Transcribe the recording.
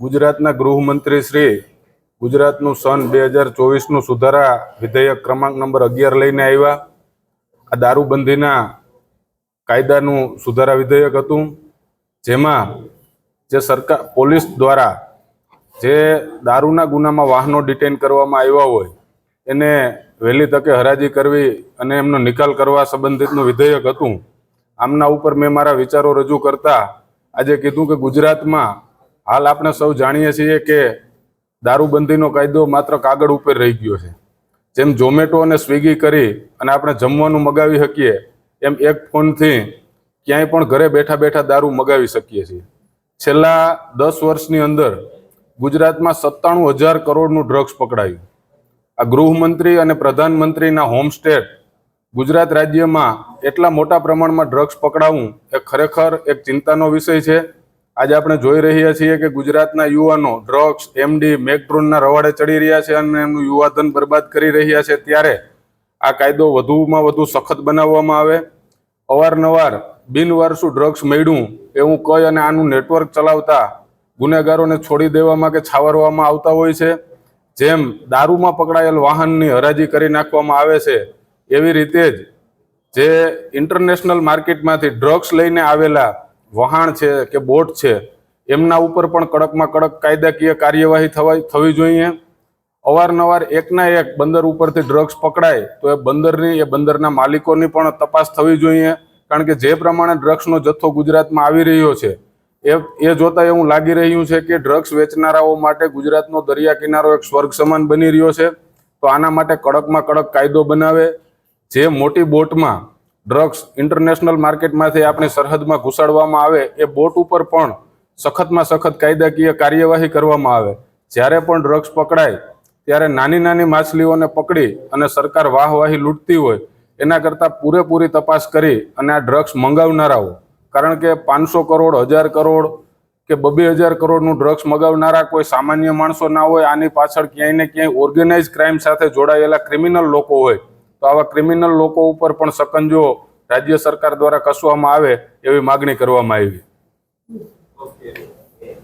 ગુજરાતના ગૃહમંત્રી શ્રી ગુજરાતનું સન બે હજાર ચોવીસનું સુધારા વિધેયક ક્રમાંક નંબર અગિયાર લઈને આવ્યા. આ દારૂબંધીના કાયદાનું સુધારા વિધેયક હતું. જેમાં જે સરકાર, પોલીસ દ્વારા જે દારૂના ગુનામાં વાહનો ડિટેન કરવામાં આવ્યા હોય, એને વહેલી તકે હરાજી કરવી અને એમનો નિકાલ કરવા સંબંધિતનું વિધેયક હતું. આમના ઉપર મેં મારા વિચારો રજૂ કરતા આજે કીધું કે ગુજરાતમાં હાલ આપણે સૌ જાણીએ છીએ કે દારૂબંધીનો કાયદો માત્ર કાગળ ઉપર રહી ગયો છે. જેમ ઝોમેટો અને સ્વિગી કરી અને આપણે જમવાનું મગાવી શકીએ, એમ એક ફોનથી ક્યાંય પણ ઘરે બેઠા બેઠા દારૂ મગાવી શકીએ છીએ. છેલ્લા દસ વર્ષની અંદર ગુજરાતમાં સત્તાણું હજાર કરોડનું ડ્રગ્સ પકડાયું. આ ગૃહમંત્રી અને પ્રધાનમંત્રીના હોમ સ્ટેટ ગુજરાત રાજ્યમાં એટલા મોટા પ્રમાણમાં ડ્રગ્સ પકડાવવું એ ખરેખર એક ચિંતાનો વિષય છે. આજે આપણે જોઈ રહ્યા છીએ કે ગુજરાતના યુવાનો ડ્રગ્સ એમડી મેકડ્રોનના રવાડે ચડી રહ્યા છે અને એમનું યુવાધન બરબાદ કરી રહ્યા છે. ત્યારે આ કાયદો વધુમાં વધુ સખત બનાવવામાં આવે. અવારનવાર બિનવારસુ ડ્રગ્સ મળ્યું એવું કહી અને આનું નેટવર્ક ચલાવતા ગુનેગારોને છોડી દેવામાં કે છાવરવામાં આવતા હોય છે. જેમ દારૂમાં પકડાયેલ વાહનની હરાજી કરી નાખવામાં આવે છે, એવી રીતે જ જે ઇન્ટરનેશનલ માર્કેટમાંથી ડ્રગ્સ લઈને આવેલા વહાણ છે કે બોટ છે, એમના ઉપર પણ કડકમાં કડક કાયદાકીય કાર્યવાહી થવા થવી જોઈએ. અવારનવાર એકના એક બંદર ઉપરથી ડ્રગ્સ પકડાય, તો એ બંદરની, એ બંદરના માલિકોની પણ તપાસ થવી જોઈએ, કારણ કે જે પ્રમાણે ડ્રગ્સનો જથ્થો ગુજરાતમાં આવી રહ્યો છે, એ એ જોતાં એવું લાગી રહ્યું છે કે ડ્રગ્સ વેચનારાઓ માટે ગુજરાતનો દરિયા કિનારો એક સ્વર્ગ સમાન બની રહ્યો છે. તો આના માટે કડકમાં કડક કાયદો બનાવે. જે મોટી બોટમાં ડ્રગ્સ ઇન્ટરનેશનલ માર્કેટમાંથી આપણી સરહદમાં ઘુસાડવામાં આવે, એ બોટ ઉપર પણ સખતમાં સખત કાયદાકીય કાર્યવાહી કરવામાં આવે. જ્યારે પણ ડ્રગ્સ પકડાય, ત્યારે નાની નાની માછલીઓને પકડી અને સરકાર વાહવાહી લૂંટતી હોય, એના કરતાં પૂરેપૂરી તપાસ કરી અને આ ડ્રગ્સ મંગાવનારાઓ, કારણ કે પાંચસો કરોડ, હજાર કરોડ કે બબે હજાર કરોડનું ડ્રગ્સ મગાવનારા કોઈ સામાન્ય માણસો ના હોય, આની પાછળ ક્યાંય ને ક્યાંય ઓર્ગેનાઇઝ ક્રાઇમ સાથે જોડાયેલા ક્રિમિનલ લોકો હોય. તો આવા ક્રિમિનલ લોકો ઉપર પણ સકંજો રાજ્ય સરકાર દ્વારા કસવામાં આવે એવી માગણી કરવામાં આવી. ઓકે